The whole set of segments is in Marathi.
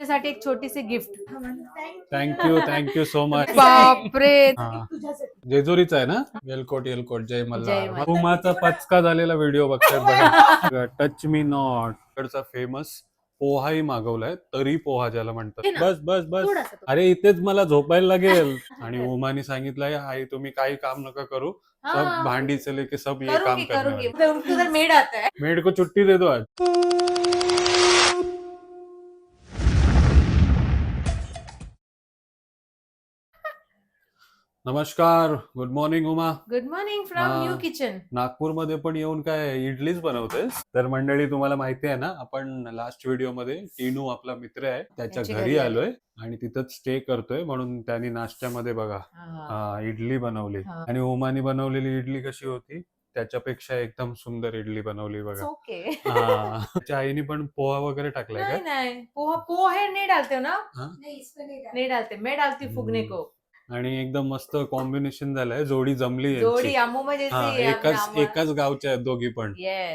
त्यासाठी एक छोटीशी gift. Thank you thank you so much बापरे. हा. जेजुरीचा आहे ना? येलकोट येलकोट जय जय मल्हार. मल्हार. हुमाचा पचका झालेला व्हिडिओ बघताय बघा. टच मी नॉट कडचा फेमस पोहाही मागवलाय. तरी पोहा ज्याला म्हणतात. हे ना. बस बस बस. थोडासा तो. अरे इथेच मला झोपायला लागेल. आणि उमानी सांगितलंय आई तुम्ही काही काम नका करू. सब हाँ, भांडी से लेके सब ये काम करूंगी करूंगी. उनको उधर मेड आता है मेड को छुट्टी दे दो आज. नमस्कार good morning Uma. Good morning from हा. न्यू किचन नागपूरमध्ये पण येऊन काय इडलीच बनवते तर मंडळी तुम्हाला माहिती आहे ना आपण लास्ट व्हिडिओमध्ये टीनू आपला मित्र आहे त्याच्या त्याच्या घरी घरी आलोय आणि तिथंच स्टे करतोय म्हणून त्यांनी नाश्त्यामध्ये बघा हा, इडली बनवली. हा. आणि उमानी बनवलेली इडली कशी होती? त्याच्यापेक्षा एकदम सुंदर इडली बनवली बघा. ओके हा. त्याच्या आईने पण पोहा वगैरे टाकलाय नहीं का? नहीं पोहा पोहे नहीं डालते हो ना? हाँ? नहीं इसमें नहीं डाला। नहीं डालते. मैं डालती फूगने हम्म. को आणि एकदम मस्त कॉम्बिनेशन झालंय. जोडी जमली जोड़ी यांची. हा एकाच. एकाच गावच्या आहेत दोघी पण.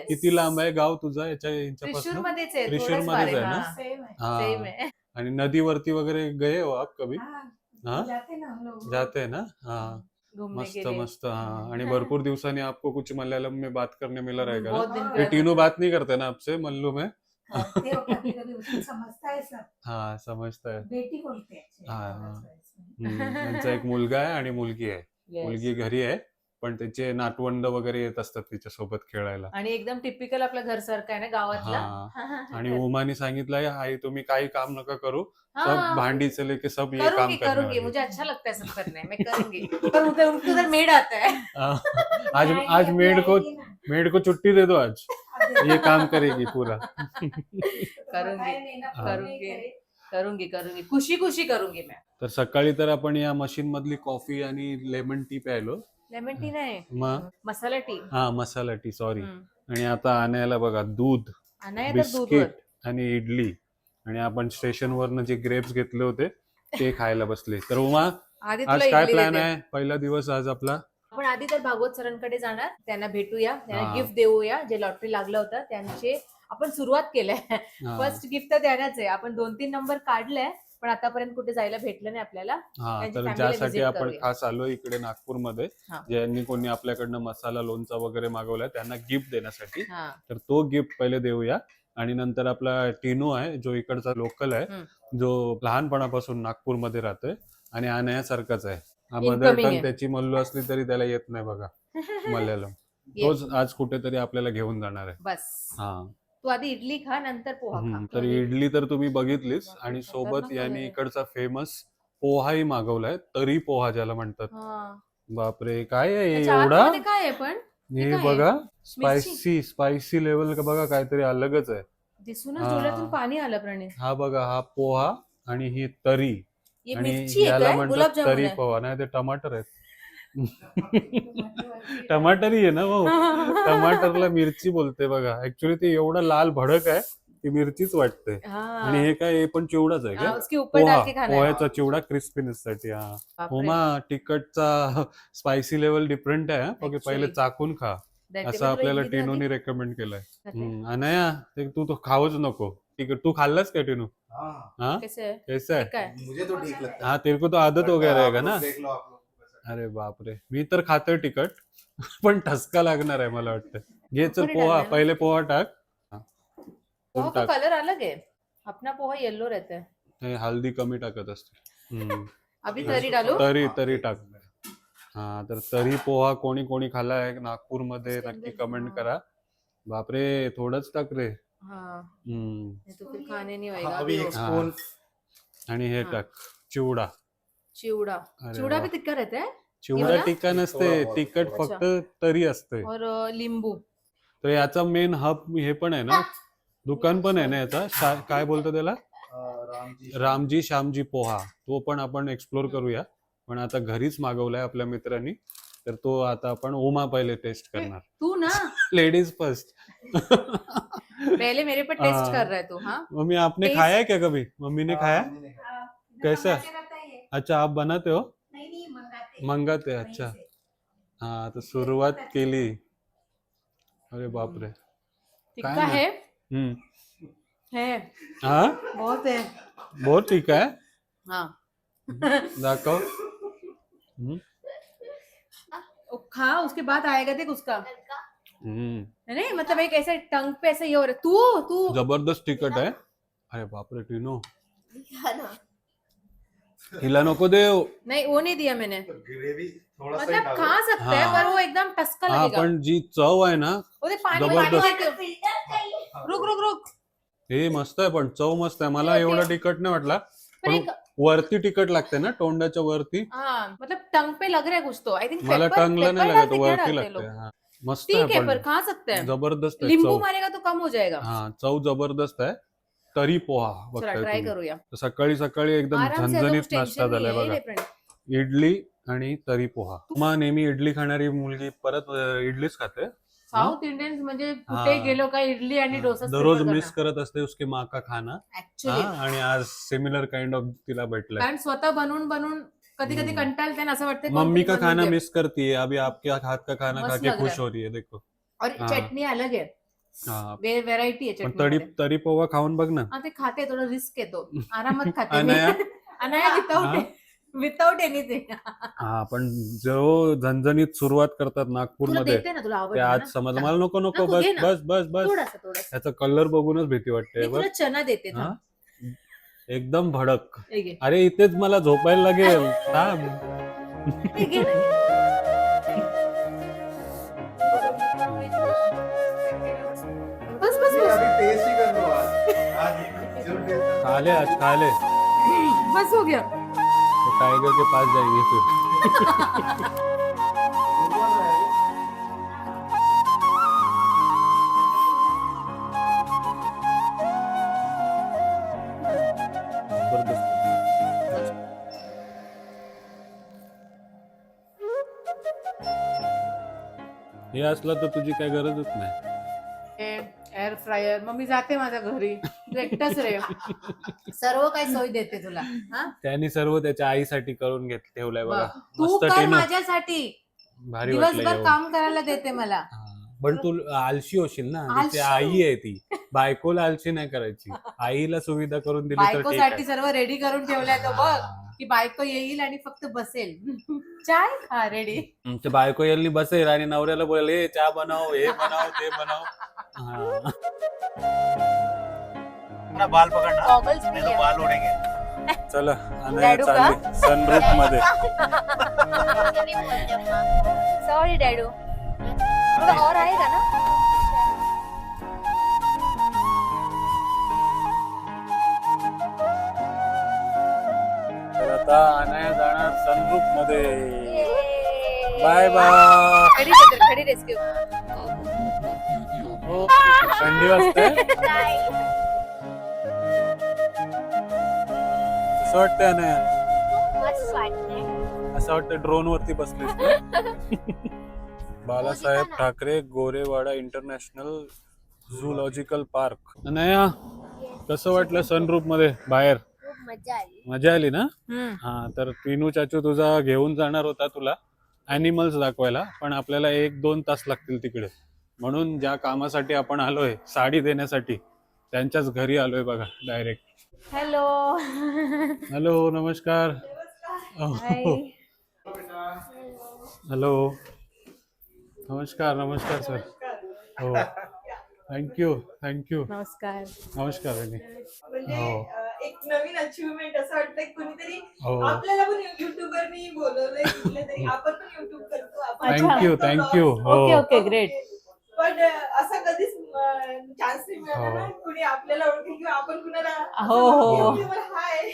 किती लांब आहे गाव तुझा? याच्या त्रिशूर यांच्यापासून? मध्येच आहे त्रिशूर थोडंच मध्येच बाहेर, आहे ना? हा. सेम है. हा. Same आहे. आणि नदीवरती वगैरे गए हो आप कभी? हाँ, हाँ? जाते ना हम लोग. जाते हैं ना? हाँ. घूमने मस्त के लिए मस्त. हाँ. आणि भरपूर दिवसांनी आपको कुछ मलयालम में बात करने मिला रहेगा ना? बहुत दिन ये ये पे टीनू बात नहीं करते ना आपसे मल्लू में? हो. कभी कभी उसको समझता सब समजता बेटी बोलते अच्छे। इसमें। हम्म, त्यांचा एक मुलगा आहे आणि मुलगी आहे. मुलगी घरी आहे पण त्याचे नातवंड वगैरे येत असतात तिच्या सोबत खेळायला. आणि एकदम टिपिकल आपल्या घर सारखं आहे ना गावातला? आणि उमानी सांगितलंय आई तुम्ही काही काम नका करू. सब भांडी से लेके सब ये काम करूंगी. मुझे अच्छा लगता है सब करने में करूंगी पर उधर उनको उधर मेड आता है. आज आज मेड को। मेड को छुट्टी दे दो आज. ये काम करेगी पूरा. करूंगी, करूंगी. करूंगी करूंगी. खुशी खुशी करूंगी मैं. तर सकाळी तर आपण या मशीन मधली कॉफी आणि लेमन टी प्यायलो. लेमन टी नाही. मग मसाला टी हा मसाला टी सॉरी. आणि आता आणायला बघा दूध बिस्किट आणि इडली. आणि आपण स्टेशन वरनं जे ग्रेप्स घेतले होते ते खायला बसले. तर उमा आज काय प्लॅन. आहे? पहिला दिवस आज आपला? आपण आधी तर भागवत सरांकडे जाणार. त्यांना भेटूया. त्यांना. गिफ्ट देऊया. जे लॉटरी लागलं होतं त्यांचे आपण सुरुवात केलंय. फर्स्ट गिफ्ट तर देण्याच आहे. आपण दोन तीन नंबर काढले पण आतापर्यंत कुठे जायला भेटलं नाही आपल्याला. हा त्यांची तर family ज्यासाठी visit आपण करूया. खास आलो इकडे नागपूरमध्ये हा. ज्यांनी कोणी आपल्याकडनं मसाला लोणचा वगैरे मागवलाय त्यांना गिफ्ट देण्यासाठी. हा. तर तो गिफ्ट पहिले देऊया. आणि नंतर आपला टिनू आहे जो इकडचा लोकल आहे जो लहानपणापासून नागपूरमध्ये राहतोय आणि आण्यासारखाच आहे. मदर. त्याची मल्लू असली तरी त्याला येत नाही बघा मल्याळम. तोच आज कुठेतरी आपल्याला घेऊन जाणार आहे बस हा तू आधी इडली खा नंतर पोहा खा तर इडली तर तुम्ही बघितलीच आणि सोबत यांनी. इकडचा फेमस पोहाही मागवलाय तरी पोहा ज्याला म्हणतात. बापरे काय आहे एवढा काय पण हे? बघा? स्पायसी स्पायसी लेवल का बघा काहीतरी अलगच आहे दिसूनच. डोळ्यातून पाणी आलं प्रणित हा बघा हा पोहा आणि ही तरी मिरची आहे याला काय म्हणतात गुलाबजामुन तरी आहे पोहा नाही ते टमाटर आहेत टमाटरी आहे ना भाऊ टमाटरला मिरची बोलते बघा ऍक्च्युली ते एवढं लाल भडक आहे ती मिरचीच वाटते. आणि हे काय हे पण चिवडाच आहे हा, का उसके ऊपर पोहा डाल के खाना है. पोह्याचा चिवडा क्रिस्पीनेस साठी हा बापरे. उमा तिखटचा स्पायसी लेवल डिफरंट आहे हा. Okay Actually. पहिले चाकून खा That असं table आपल्याला टिनूने. रेकमेंड केलंय. हम्म, अनया ते तू तो खावच नको ठीक है तू खाल्लास क्या टिनू? हाँ. हाँ? कैसे? है? कैसा है मुझे तो ठीक लगता है. हाँ तेरे को तो आदत हो गया रहेगा ना? देख लो आप लोग को कैसा अरे बापरे. मी तर खातोय तिखट पण ठसका लागणार आहे मला वाटतं. घे चल ही पोहा डालना है? पहिले पोहा टाक. हा. पोहा का टाक? कलर अलग है अपना पोहा येलो रहता है. हे हल्दी कमी टाकत असते. हम्म. अभी. तरी डालू? तरी तरी टाक. हा तर तरी पोहा कोणी कोणी खाल्ला आहे नागपूरमध्ये नक्की कमेंट करा. बापरे थोडंच टाक रे. हाँ. हम्म. नहीं तो फिर खाने नहीं हाँ, होएगा अभी एक हाँ. स्पून आणि हे हा. टाक चिवडा. चिवड़ा. अरे चिवड़ा वा. भी तिक्का रहता है? चिवडा एवढा? टिक्का नसते थोडा बहुत. तिखट. फक्त तरी असते. और अ, लींबू. तर याचा मेन हब हे पण आहे ना दुकान पण आहे ना याचा? शा- काय बोलतो त्याला? रामजी रामजी श्यामजी पोहा. तो पण आपण एक्सप्लोर करूया. पण आता घरीच मागवलाय आपल्या मित्रांनी. तर तो आता आपण ओमा पहिले टेस्ट करणार. तू ना? लेडीज फर्स्ट पहले मेरे पे टेस्ट हाँ. कर रहा है तू हाँ? मम्मी आपने खाया है क्या कभी? मम्मी ने खाया? ने खाया। कैसा? है ये। अच्छा आप बनाते हो? नहीं नहीं मंगाते मंगाते अच्छा। हा तर सुरुवात केली अरे बापरे तिक्का नाही. है? हम्म। है। हा? बहुत है। बहुत ठीक है? हाँ। दाखव हम्म. खा उसके बाद आएगा देख उसका। हम्म. नहीं मतलब एक ऐसे टंग पे ऐसे ये हो रहा है तू तू। जबरदस्त तिखट आहे अरे बापरे टिनो। हिला नको देव नहीं वो नहीं दिया मैंने। ग्रेवी थोड़ा सा ही मतलब खा सकते हैं हाँ। पर वो एकदम टसका हा लगेगा। पण जी चव आहे ना वो देख पानी जबरदस्त. पानी काही रुक रुक रुक। हे मस्त आहे पण चव मस्त आहे. मला एवढा तिखट नाही वाटला पण एक वरती तिखट लागते ना तोंडाच्या वरती. हाँ मतलब टंग पे लग रहा है कुछ तो. आई थिंक मला टंगला नाही लागत वरती लागते हा. मस्त आहे ठीक है पर खा सकते हैं. जबरदस्त नींबू चव. मारेगा तो कम हो जाएगा. हा चव जबरदस्त आहे. तरी पोहा बघताय ट्राय तुम्ही. करूया. सकाळी सकाळी एकदम आराम से झणझणीत टेंशन नाश्ता झालाय बघा. है. इडली आणि तरी पोहा. मग नेहमी इडली खाणारी मुलगी परत अं, इडलीच खाते? साऊथ इंडियन म्हणजे हा. कुठे गेलो का इडली आणि डोसा दररोज मिस करत असते उसके माँ का खाना. ऍक्च्युली हा, आणि आज सिमिलर काइंड ऑफ तिला भेटलाय. कारण स्वतः बनवून बनवून कधी कधी. कंटाळते ना असं वाटतं मम्मी का खाना. मिस करती है अभी आपके हाथ का खाना खा के खुश है. रही है देखो और. चटणी अलग आहे हा व्हेरायटी आहे पण तरी तरी पोहा खाऊन बघ ना ते खाते थोडं रिस्क येतो आरामात खाते मी. Anaya? Anaya? Without without anything हा पण जो झणझणीत सुरुवात करतात नागपूर तुला मध्ये देते ना तुला ते आवडतं आज ना? समज. मला नको नको बस. बस बस बस थोडासा थोडासा त्याचा कलर बघूनच भीती वाटते चना देते. एकदम भडक. अरे इथेच मला झोपायला लागेल. थांब. हे घे ना. बस बस ये बस. अभी टेस्ट ही कर लो आज आज जरूर टेस्ट खा ले आज खा ले बस हो गया. तो टाइगर के पास जाएंगे फिर. हे असलं तर तुझी काय गरजच नाही. एअर फ्रायर मग मी जाते माझ्या घरी. तू एकटाच रे. सर्व काही सोय देते तुला. हा? त्यांनी सर्व त्याच्या आईसाठी करून घेत ठेवलंय बघा. तू मस्त कर टेनो. माझ्यासाठी. भारी वाटलं दिवसभर. काम करायला देते मला. हा. पण तू आलशी होशील ना. आळशी? तिची आई आहे ती. बायकोला आलशी नाही करायची. आईला सुविधा करून दिली तर ठीक बायकोसाठी आहे. सर्व रेडी करून ठेवलाय तो बघ. हा. की बायको येईल आणि फक्त बसेल. चाय हा रेडी ते बायको यांनी बसेल आणि नवऱ्याला बोलेल हे चहा बनव हे बनव ते बनव. हा. ना बाल पकड़ना गॉगल्स नहीं तो बाल उड़ेंगे चला का? चालली सनरूफमध्ये. सॉरी डॅडू और आएगा ना? आता अनया जाणार सनरूफमध्ये. बाय बाय खडी रेस्क्यू खडी रेस्क्यू हो थंडी वाजते. कसं वाटतंय अनया? असं वाटतं ड्रोन वरती बसलीस Balasaheb Thackeray Gorewada international zoological park Anaya कसं वाटलं सनरूफमध्ये बाहेर? मजा आली. मजा आली ना? हा तर पिनू चाचू तुझा घेऊन जाणार होता तुला अॅनिमल्स दाखवायला पण आपल्याला एक दोन तास लागतील तिकडे. म्हणून ज्या कामासाठी आपण आलोय साडी देण्यासाठी त्यांच्याच घरी आलोय बघा डायरेक्ट हॅलो हॅलो नमस्कार. हॅलो नमस्कार नमस्कार सर हो थँक्यू थँक्यू नमस्कार. नमस्कार हो. एक नवीन अचिव्हमेंट असं वाटतं की कुणीतरी हो. आपल्याला पण युट्यूबरनी बोलवलंय कुठल्या तरी आपण पण युट्यूब करतो. आपण. थँक्यू करतो. थँक्यू. हो. ओके ओके ग्रेट पण अं, असं कधीच चान्स नाही मिळाला ना. हो. कुणी आपल्याला ओळखेल किंवा आपण कुणाला हो, हो. हाय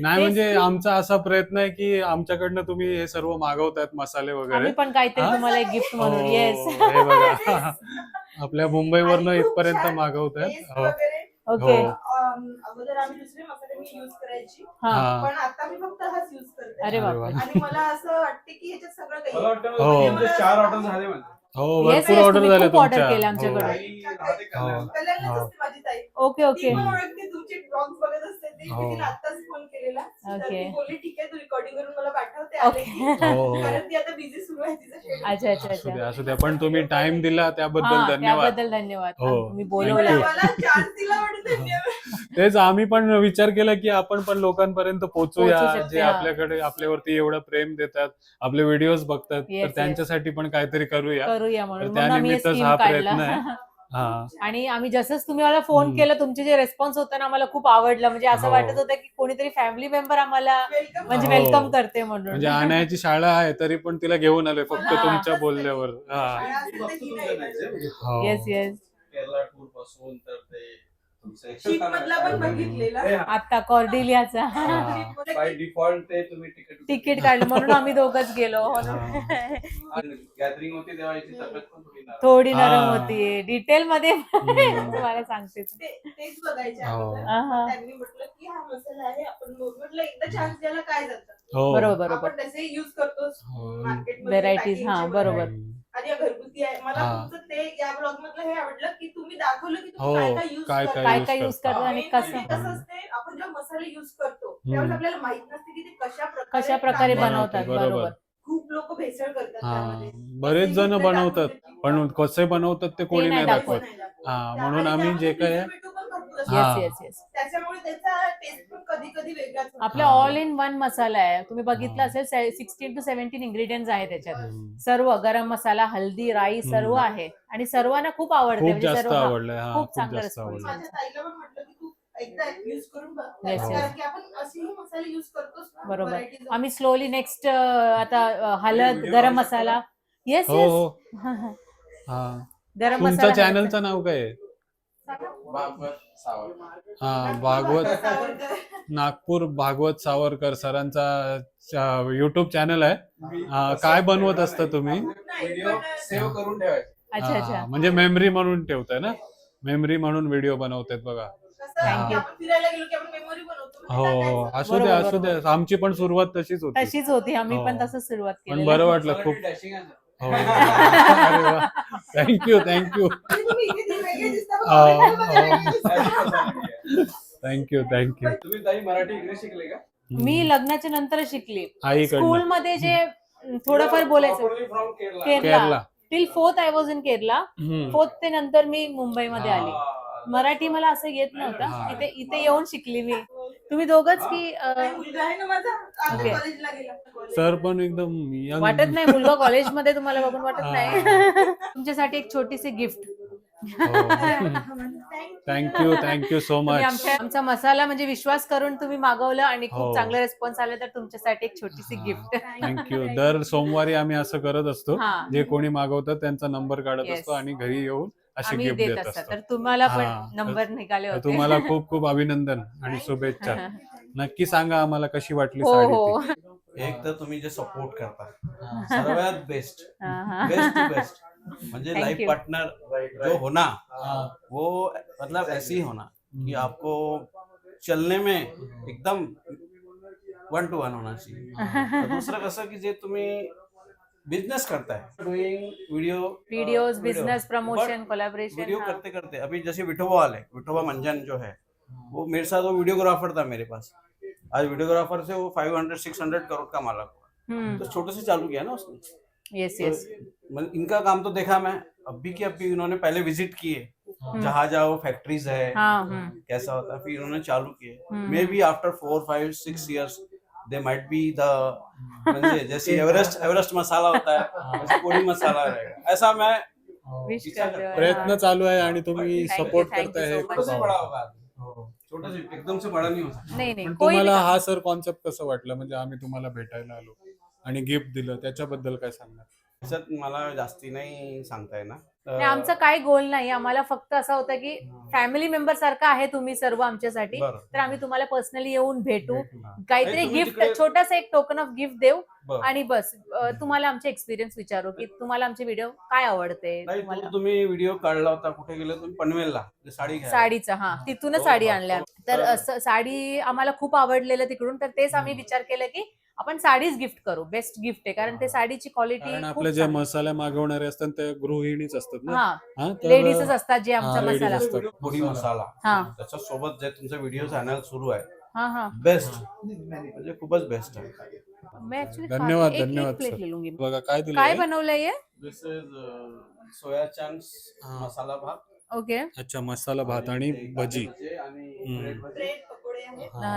नाही म्हणजे आमचा असा प्रयत्न आहे की आमच्याकडनं तुम्ही हे सर्व मागवतायत मसाले वगैरे. आम्ही पण काहीतरी हा? तुम्हाला एक गिफ्ट म्हणून हो, येस हे बघा. आपल्या मुंबईवरनं इथपर्यंत मागवतायत. हो. वगैरे ओके हो. अं, अगोदर आम्ही दुसरे मसाले मी युज करायची हा हा. पण आता मी फक्त हाच युज करते अरे अरे बापरे आणि मला असं वाटते की ह्याच्यात सगळं काही मला वाटतं हो. तुमचे चार ऑर्डर झाले माझे हो Yes, भरपूर yes, ऑर्डर तुम्ही झाले खूप order तुमच्या केल्या हो. आमच्याकडे. आई राहते कल्याण. कल्याणलाच हो. असते माझी ताई ओके ती ओके पण ओळखते तुमचे ब्लॉग बघत असते ती हो. तिला आत्ताच फोन केलेला तर Okay. ती बोलली ठीक आहे तू रेकॉर्डिंग करून मला पाठव ते आले की. ओके. कारण ती आता बिझी सुरू आहे तिचं schedule. अच्छा अच्छा असू द्या अच्छा असू द्या पण तुम्ही टाइम दिला त्याबद्दल हा धन्यवाद त्याबद्दल धन्यवाद हो. तुम्ही Thank you. बोलवलं मला chance दिला म्हणून धन्यवाद. तेच आम्ही पण विचार केला की आपण पण लोकांपर्यंत पोहोचूया शकतो, जे हा. आपल्याकडे आपल्यावरती एवढं प्रेम देतात आपले व्हिडिओज बघतात Yes, तर yes. त्यांच्यासाठी पण काहीतरी करूया करूया म्हणून तर म्हणून आम्ही हे त्यानिमित्तच स्कीम हा प्रयत्न आहे. हा आणि आम्ही जसंच तुम्ही मला फोन हम्म. केला तुमचे जे रेस्पॉन्स होता ना आम्हाला खूप आवडला म्हणजे असं हो. वाटत होतं की कोणीतरी फॅमिली मेंबर आम्हाला. म्हणजे हो. वेलकम करते म्हणून म्हणजे आणायची शाळा आहे तरी पण तिला घेऊन आलोय फक्त हा. तुमच्या बोलल्यावर हा तर ही. हो. येस येस केरला टूरपासून तर ते Ship मधला पण बघितलेला. आता कॉर्डिलियाचा. बाय डिफॉल्ट ते तुम्ही तिकीट तिकीट काढलं म्हणून आम्ही दोघच गेलो गॅदरिंग होती तेव्हा याची तब्येत पण थोडी हा. नरम होती डिटेल मध्ये तुम्हाला सांगते ते- तेच बघायचे हो. अगोदर. आहा. त्यांनी म्हटलं की हा मसाला आहे आपण बघू. म्हटलं एकदा चान्स द्यायला काय जातं हो बरोबर बरोबर आपण तसे युज करतो हो. Varieties, हा, बरोबर. वगैरे. आणि या घरगुती आहे मला हा. तुमचं ते या ब्लॉग मधलं हे आवडलं की तुम्ही दाखवलं की हो, तुम्ही काय काय युज काय काय काय use काय युज करता. करतो आणि Main म्हणजे कसं कसं असते आपण जेव्हा मसाले युज करतो त्यावेळेस आपल्याला माहीत नसते की ते कशा प्रकारे कशा प्रकारे. बनवतात बरोबर. बरोबर खूप लोक भेसळ करतात हा त्यामध्ये. बरेच जण ते बनवतात. पण कसे बनवतात ते कोणी नाही नाही दाखवत. दाखवत. हा, म्हणून आम्ही जे काय- टोमॅटो येस येस येस त्याच्यामुळे त्याचा टेस्ट पण कधी कधी वेगळाच होतो. आपला हा. ऑल इन वन मसाला आहे. तुम्ही बघितलं हा. असेल सिक्स्टीन टू सेव्हन्टीन इंग्रेडियंट्स आहे त्याच्यात. हम्म. सर्व गरम मसाला हल्दी राई सर्व हम्म. आहे. आणि सर्वांना खूप आवडते. खूप म्हणजे जास्त सर्व हा. आवडलंय. हा खूप खूप चांगला जास्त response आवडलंय. माझ्या ताईला पण म्हटलं की तू एकदा युज करून बघ. Yes, कारण. की आपण असेही मसाले युज करतोच ना बरोबर. varieties of- आम्ही स्लोली नेक्स्ट आता अ, हळद video गरम मसाला. येस हो येस हो हा. गरम तुमचं मसाला चॅनलचं नाव काय आहे? भागवत. हा भागवत. नागपूर भागवत सावरकर सरांचा युट्यूब चॅनल आहे. हा, काय बनवत असता तुम्ही? नाही, व्हिडिओ पण- सेव्ह करून ठेवायचे. अच्छा हा, अच्छा. म्हणजे मेमरी म्हणून ठेवताय ना? मेमरी म्हणून व्हिडिओ बनवतात बघा. कसं आहे की आपण फिरायला गेलो की आपण मेमोरी बनवतो. हो हो. असू द्या बरोबर, असू द्या आमची पण सुरुवात तशीच होती. तशीच होती. आम्ही पण हो. तसंच सुरुवात पण केली बरं वाटलं खूप. ना. हो. थँक्यू थँक्यू तुम्ही थँक्यू थँक्यू तुम्ही ताई मराठी इंग्लिश शिकले का? मी लग्नाच्या नंतर शिकली. आईकडनं. स्कूलमध्ये जे थोडंफार बोलायचं. Properly from Kerala. Kerala Kerala till fourth I was in Kerala hmm. Fourth ते नंतर मी मुंबईमध्ये आली. हा. मराठी मला असं येत नव्हतं. इथे इथे येऊन शिकली मी. तुम्ही दोघच की अं, नाही, मुलगा आहे ना माझा? आधी Okay. कॉलेजला गेला. सर पण एकदम young. वाटत नाही मुलगा कॉलेजमध्ये तुम्हाला बघून वाटत हा. नाही. तुमच्यासाठी एक छोटीशी gift thank you thank you so much आमचा मसाला म्हणजे विश्वास करून तुम्ही मागवलं आणि हो. खूप चांगला रिस्पॉन्स आला तर तुमच्यासाठी एक छोटीशी हा. गिफ्ट थँक्यू दर सोमवारी आम्ही असं करत असतो. हा. जे कोणी मागवतात त्यांचा नंबर काढत. असतो आणि घरी येऊन अशी गिफ्ट देत असतात. असतो. तर तुम्हाला हा. पण नंबर निघाले होते. तुम्हाला खूप खूप अभिनंदन आणि शुभेच्छा. नक्की सांगा आम्हाला कशी वाटली हो साडी हो. एक तर तुम्ही जे सपोर्ट करता सर्वात बेस्ट हा, हा. बेस्ट बेस्ट म्हणजे Thank लाइफ पार्टनर जो होना वो मतलब ऐसे ही होना कि आपको चलने में एकदम वन टू वन होना चाहिए। दुसरं कसं की जे तुम्ही बिझनेस करताय doing video videos business But promotion video करते करते अभी जैसे विठोबा वाले विठोबा मंजन जो है वो मेरे साथ वो वीडियोग्राफर था मेरे पास। आज वीडियोग्राफर से वो five hundred six hundred crore का मालक हुआ। तो छोटे से चालू किया ना उसने। येस येस मतलब इनका काम तो देखा मैं अभी की अभी इन्होंने पहले विज़िट किए। जहाँ जहाँ वो फैक्ट्रीज है हाँ हम्म. कैसा होता है फिर इन्होंने चालू किए. Maybe after four five six years they might be the जैसे एवरेस्ट एवरेस्ट मसाला होता है वैसे कोई मसाला रहेगा। ऐसा मैं हो. प्रयत्न चालू है आणि तुम्ही सपोर्ट करताय हे. छोटे खूप से बड़ा होगा हो. छोटे एकदम से बड़ा नहीं हो सकता। नाही नाही तुम्हाला हा सर कॉन्सेप्ट कसं वाटलं? म्हणजे आम्ही तुम्हाला भेटायला आलो. आणि गिफ्ट दिलं त्याच्याबद्दल काय सांगणार? त्याच्यात मला जास्ती नाही सांगता येणार. नाही, आमचा काय गोल नाही. आम्हाला फक्त असा होता की फॅमिली मेंबर सारखा आहे तुम्ही सर्व आमच्यासाठी. बरं. तर आम्ही तुम्हाला पर्सनली येऊन भेटू. काहीतरी नाही, तुम्ही गिफ्ट तिकडे- छोटासा एक टोकन ऑफ गिफ्ट देऊ बरं. आणि बस. अ, तुम्हाला आमचे एक्सपिरियन्स विचारू की तुम्हाला आमचे व्हिडिओ काय आवडते नाही तुम्हाला? तो तुम्ही व्हिडिओ काढला होता. कुठे गेले तुम्ही? पनवेलला. ते साडी घ्या साडीचा हा. तिथूनच हो, साडी हो, आणल्या. हो. तर. असं साडी आम्हाला खूप आवडलेलं तिकडून. तर तेच आम्ही विचार केला की आपण साडीच गिफ्ट करू बेस्ट गिफ्ट आहे कारण ते साडीची क्वालिटी कारण आपले जे मसाले मागवणारे असतात ते गृहिणीच असतात ना? हा. हा, तर- लेडीजच असतात जे हा, आमचा ladies मसाला असतात. पोळी मसाला. हा. त्याच्या सोबत जे तुमचं व्हिडिओ चॅनल सुरू आहे हा हा. बेस्ट म्हणजे खूपच बेस्ट आहे. मैं actually धन्यवाद खा- एक- एक धन्यवाद ले लूंगी बघा काय दिलं काय बनवलंय हे? दिस इज सोया चंक्स हाँ. मसाला भात. ओके अच्छा मसाला भात आणि ते भजी. काजू भजे आणि हम्म. Bread bhaji.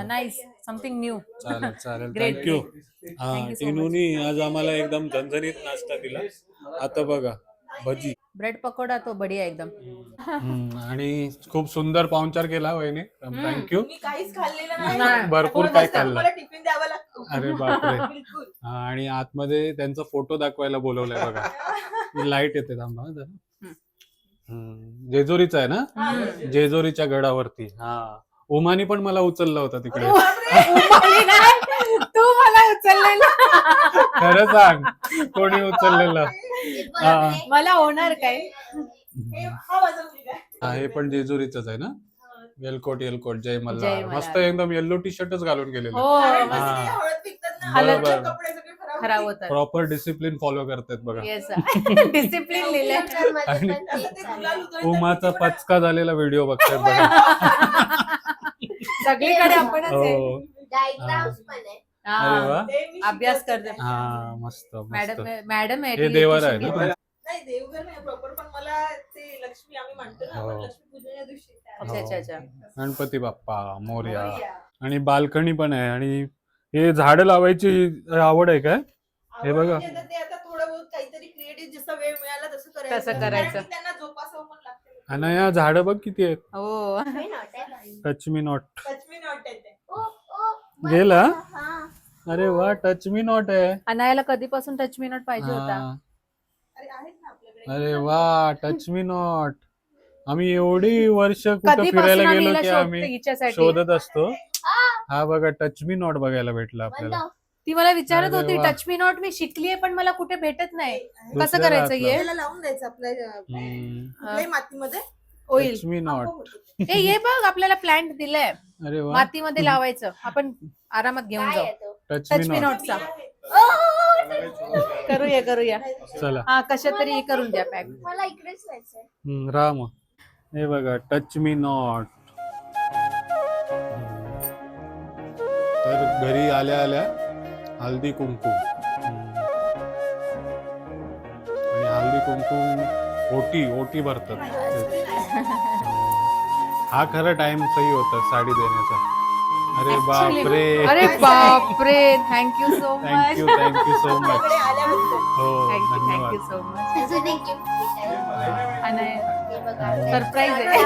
Nice something new चालेल चालेल. Great. थँक्यू हा Thank you so टिनूनी आज आम्हाला एकदम झणझणीत नाश्ता दिला. आता बघा भजी. ब्रेड पकोडा तो बढिया एकदम. हम्म, आणि खूप सुंदर पाहुणचार केला वहिनी. थँक्यू मी काहीच खाल्लेलं नाही. नाही भरपूर काय. खाल्लं. मला टिफिन द्यावा लागतो. अरे बापरे. बिलकुल. हा, आणि आतमध्ये त्यांचा फोटो दाखवायला बोलवलाय बघा. लाइट येते थांबा हा जरा. हम्म, जेजुरीचा आहे ना? हम्म. जेजुरीच्या गडावरती. हा. उमानी पण मला उचलला होता तिकडे. तू मला उचललेला. खरं सांग कोणी उचललेलं? हा. मला होणार काय? हे हा पण जेजुरीच आहे ना? येलकोट येलकोट जय मल्हार. मल्हार. मस्त एकदम येल्लो टी शर्टच घालून गेलेले. हो. मस्त. खराब. होतात. प्रॉपर डिसिप्लिन फॉलो करतात बघा. येस डिसिप्लिन आणि उधळतात, उमाचा पचका झालेला व्हिडिओ बघतात बघा. सगळीकडे आपणच आहे हो डायग्राम्स पण आहे अरे वा हा. ते मी अभ्यास शिकवते. करते. हा मस्त मॅडम मस्त मॅडम आहे हे आहे ना? नाही देवघर नाही प्रॉपर पण मला ते लक्ष्मी आम्ही म्हणतो ना आपण हो. लक्ष्मी पूजनाच्या दिवशी अच्छा अच्छा अच्छा गणपती बाप्पा मोर्या मोरया. आणि बाल्कनी पण आहे आणि हे झाड लावायची आवड आहे काय हे बघा. आवड म्हणजे आता ते आता थोडं बहुत काहीतरी क्रिएटिव्ह जसा वेळ मिळाला तसं करायचं तसं करायचं. कारण की त्यांना जोपासावं पण आणि या झाड बघ किती आहेत. हो. हे. Touch me not touch me not येते. ओ, ओ, गेला? हा. अरे वा टच मी नॉट आहे. अनायाला कधीपासून टच मी नॉट पाहिजे होता? हा. अरे आहेत ना आपल्याकडे. अरे वा टच मी नॉट आम्ही एवढी वर्ष कुठं कधीपासून फिरायला आम्ही गेलो हिला की शोधतो आम्ही हिच्यासाठी शोधत असतो. हा बघा टच मी नॉट बघायला भेटला. आपल्याला. ती मला विचारत होती. टच मी नॉट मी शिकलीये पण मला कुठे भेटत नाही. कसं करायचं. ये? त्याला लावून द्यायचं आपल्या. कुठल्याही मातीमध्ये. होईल टच मी नॉट. ए ये बघ आपल्याला प्लांट दिलाय. अरे वा. मातीमध्ये लावायचं. आपण आरामात घेऊन जाऊ? टच टच मी नॉट नॉटचा आहेत. करूया करूया. चला. हा कशा तरी हे करून द्या पॅक मला इकडेच जायचंय. हम्म, राम. हे बघा टच मी नॉट तर घरी आल्या आल्या. हल्दी कुंकू. आणि हल्दी कुंकू ओटी ओटी भरतात. हा खरा टाइम सही होता साडी देण्याचा. अरे बापरे. अरे बापरे thank you so thank you much thank you so much हो थँक्यू धन्यवाद थँक्यू सो मच हे सरप्राईज आहे.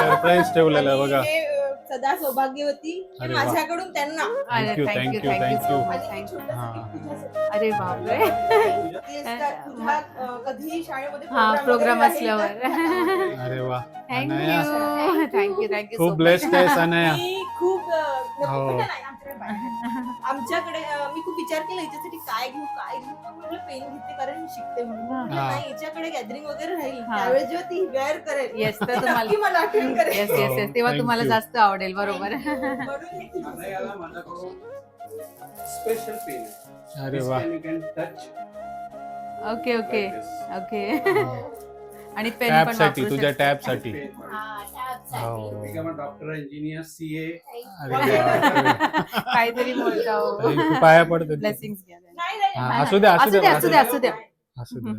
सरप्राईज ठेवलेला बघा. हे, सदा सौभाग्यवती अरे वा. माझ्याकडून त्यांना. अरे Thank you, thank you thank you, thank you thank so you. Much आणि एक थँक्यू छोटंसं हा. gift तुझ्यासाठी. अरे बापरे. ते असतात तुझ्या, अ, कधीही शाळेमध्ये हा program प्रोग्राम वगैरे असल्यावर तर अरे वा. Anaya, thank you thank you thank you खूप ब्लेस्ड आहे अनया. मी खूप अ, हो. नाही, आमच्याकडे मी खूप विचार केला हिच्यासाठी काय घेऊ काय घेऊ मग म्हटलं पेन घेते कारण मी शिकते म्हणून हा. नाही हिच्याकडे गॅदरिंग वगैरे राहील हा. त्यावेळेस जेव्हा ती वेअर करेल येस तर ती तुम्हाला नक्की मला आठवण करेल येस येस येस तेव्हा Thank तुम्हाला you. जास्त आवडेल बरोबर म्हणून हे माझ्याकडून स्पेशल पेन अरे वा ओके ओके. ओके आणि पेन पण साठी वापरू तुझ्या शकतो. टॅबसाठी. हा टॅब हो. a doctor, engineer, CA. अरे बापरे. काहीतरी बोलतो. you. पाया पडते ब्लेसिंग घ्या. नाही नाही हा, नाही, असू द्या असू द्या असू द्या असू द्या असू द्या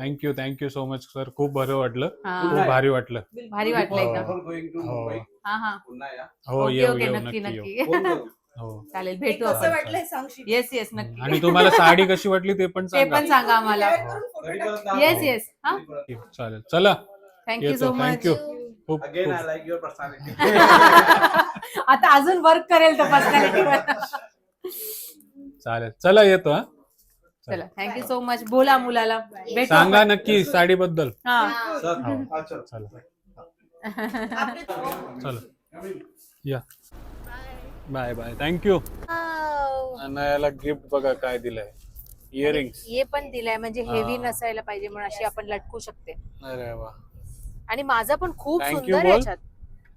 thank you thank you so much sir खूप बरं वाटलं. हा. खूप भारी वाटलं. भारी वाटलं हो. एकदम. Before going to हो. Mumbai, हा हा. पुन्हा या. हो ओके येऊ ओके येऊ नक्की नक्की येऊ. नक्की फोन करू. हो. चालेल हे भेटू कसं आपण. वाटलंय सांगशील? येस येस नक्की. आणि तुम्हाला साडी कशी वाटली ते पण ते पण सांगा आम्हाला. तरी. परत दाखव. येस येस हा. चालेल. चला. थँक्यू येतो. सो मच थँक्यू खूप I खूप- like your personality. आता अजून वर्क करेल तो पर्सनॅलिटीवर चालेल. चला येतो हा. चला. थँक्यू सो मच बोला मुलाला. भेटू सांगा आपण. नक्की साडी बद्दल हा चल. या. बाय बाय थँक्यू अनायाला गिफ्ट बघा काय दिलंय. इयरिंग्स हे पण दिलाय. म्हणजे हेवी. नसायला पाहिजे म्हणून अशी आपण लटकू शकते. अरे वा. आणि माझं पण खूप Thank you, सुंदर बोल. याच्यात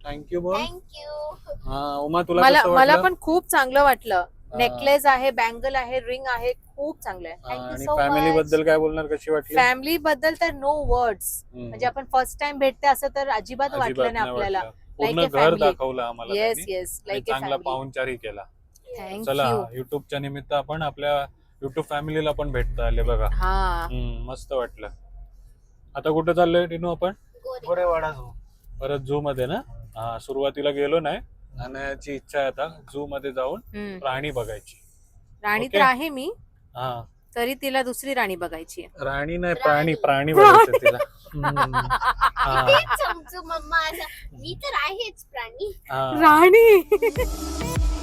थँक्यू बोल थँक्यू हा उमा तुला मला कसं मला वाटलं? पण खूप चांगलं वाटलं हा. नेकलेस आहे बँगल आहे रिंग आहे खूप चांगलं आहे हा, Thank you आणि so फॅमिली much. बद्दल काय बोलणार कशी वाटली फॅमिली बद्दल तर नो वर्ड्स हम्म. म्हणजे आपण फर्स्ट टाइम भेटते असं तर अजिबात अजिबात वाटलं नाही आपल्याला वाटलं. पूर्ण a घर family. दाखवलं आम्हाला येस त्यांनी. येस आणि लाईक चांगला पाहुणचारही केला चला थँक्यू युट्यूबच्या निमित्त आपण आपल्या युट्यूब फॅमिलीला पण भेटता आले बघा हा हम्म, मस्त वाटलं आता कुठं चाललोय टिनू आपण गोरेवाडा झू परत झू मध्ये ना? हा सुरुवातीला गेलो नाही. जाण्याची इच्छा आहे आता झू मध्ये जाऊन. प्राणी बघायची. राणी ओके. तर आहे मी हा. तरी तिला दुसरी राणी बघायची आहे. राणी नाही प्राणी. प्राणी बघायचं तिला. हम्म. हा. मम्मा असं मी तर आहेच प्राणी. हा. राणी.